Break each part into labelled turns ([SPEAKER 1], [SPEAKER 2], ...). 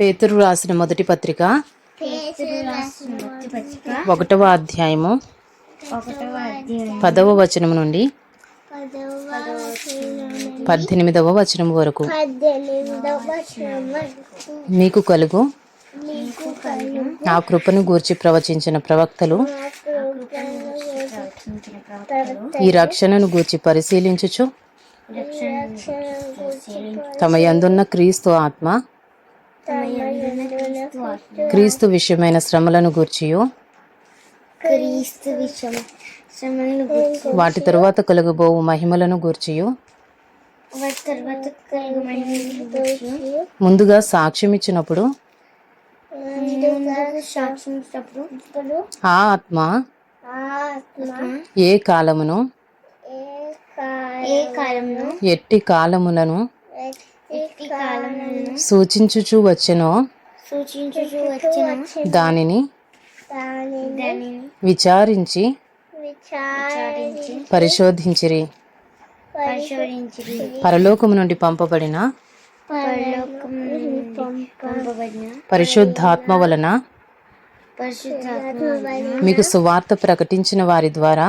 [SPEAKER 1] పేతురు రాసిన మొదటి పత్రిక ఒకటవ అధ్యాయము పదవ వచనం నుండి పద్దెనిమిదవ వచనం వరకు మీకు కలుగు ఆ కృపను గూర్చి ప్రవచించిన ప్రవక్తలు ఈ రక్షణను గూర్చి పరిశీలించుచు తమ యందున్న క్రీస్తు ఆత్మ క్రీస్తు విషయమైన శ్రమలను గూర్చియు గూర్చి వాటి తరువాత కలుగుబోవు మహిమలను గూర్చియు ముందుగా సాక్ష్యం ఇచ్చినప్పుడు సాక్ష్యం ఇచ్చినప్పుడు ఆ ఆత్మ ఏ కాలమును ఏ కాలమును ఎట్టి కాలములను సూచించుచు వచ్చెనో దానిని విచారించి పరిశోధించిరి పరలోకము నుండి పంపబడిన పరిశుద్ధాత్మ వలన మీకు సువార్త ప్రకటించిన వారి ద్వారా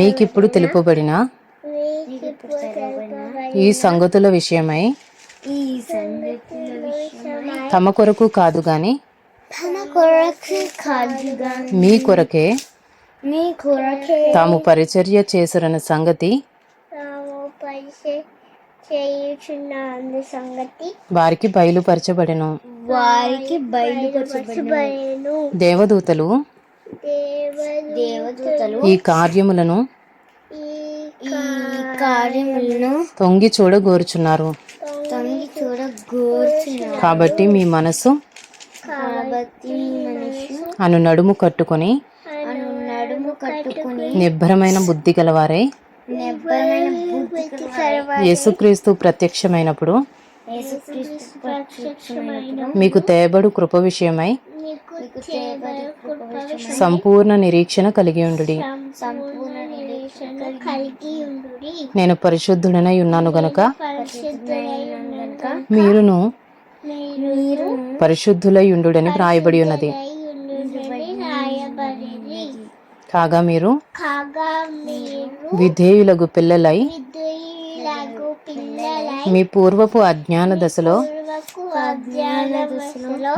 [SPEAKER 1] మీకిప్పుడు తెలుపబడిన ఈ సంగతుల విషయమై తమ కొరకు కాదు గాని మీ కొరకే తాము పరిచర్య చేసిన సంగతి వారికి బయలుపరచబడిన వారికి దేవదూతలు ఈ కార్యములను కార్యములను తొంగి చూడగోరుచున్నారు కాబట్టి మీ మనసు అను నడుము కట్టుకొని నిర్భరమైన బుద్ధి గలవారై యేసుక్రీస్తు ప్రత్యక్షమైనప్పుడు మీకు తేబడు కృప విషయమై సంపూర్ణ నిరీక్షణ కలిగి ఉండు సంపూర్ణ నేను పరిశుద్ధుడనై ఉన్నాను గనుక మీరును పరిశుద్ధులయుండుడని వ్రాయబడి ఉన్నది కాగా మీరు విధేయులకు పిల్లలై మీ పూర్వపు అజ్ఞాన దశలో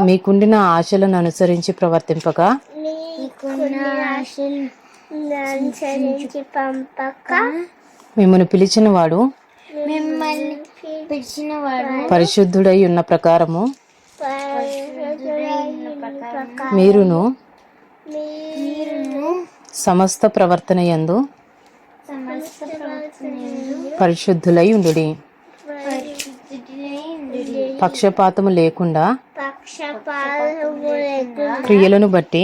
[SPEAKER 1] మీకుండిన ఆశలను అనుసరించి ప్రవర్తింపగా మిమ్మల్ని పిలిచిన వాడు మిమ్మల్ని పిలిచిన వాడు పరిశుద్ధుడై ఉన్న ప్రకారము మీరును సమస్త ప్రవర్తన యందు పరిశుద్ధులై ఉండు పక్షపాతము లేకుండా క్రియలను బట్టి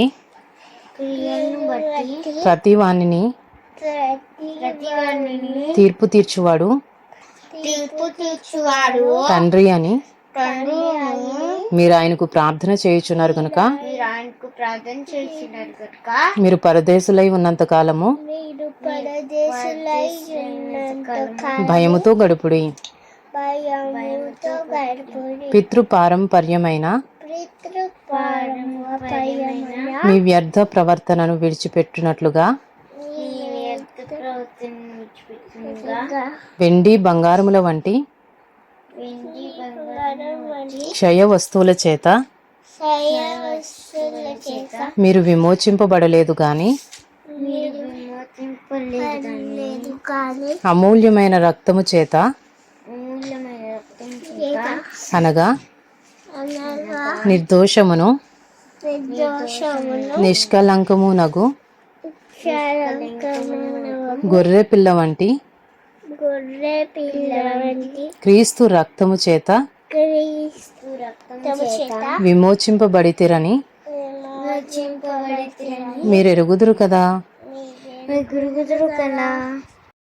[SPEAKER 1] క్రియలను ప్రతివాణిని తీర్పు తీర్చువాడు తండ్రి అని మీరు ఆయనకు ప్రార్థన చేయుచున్నారు కనుక మీరు పరదేశులై ఉన్నంత కాలము భయముతో గడుపుడి పితృ పారంపర్యమైన నీ వ్యర్థ ప్రవర్తనను విడిచిపెట్టినట్లుగా వెండి బంగారముల వంటి క్షయ వస్తువుల చేత మీరు విమోచింపబడలేదు కానీ అమూల్యమైన రక్తము చేత అనగా నిర్దోషమును నిష్కలంకమునగు గొర్రె పిల్ల వంటి క్రీస్తు రక్తము చేత విమోచింపబడితిరని మీరు ఎరుగుదురు కదా కదా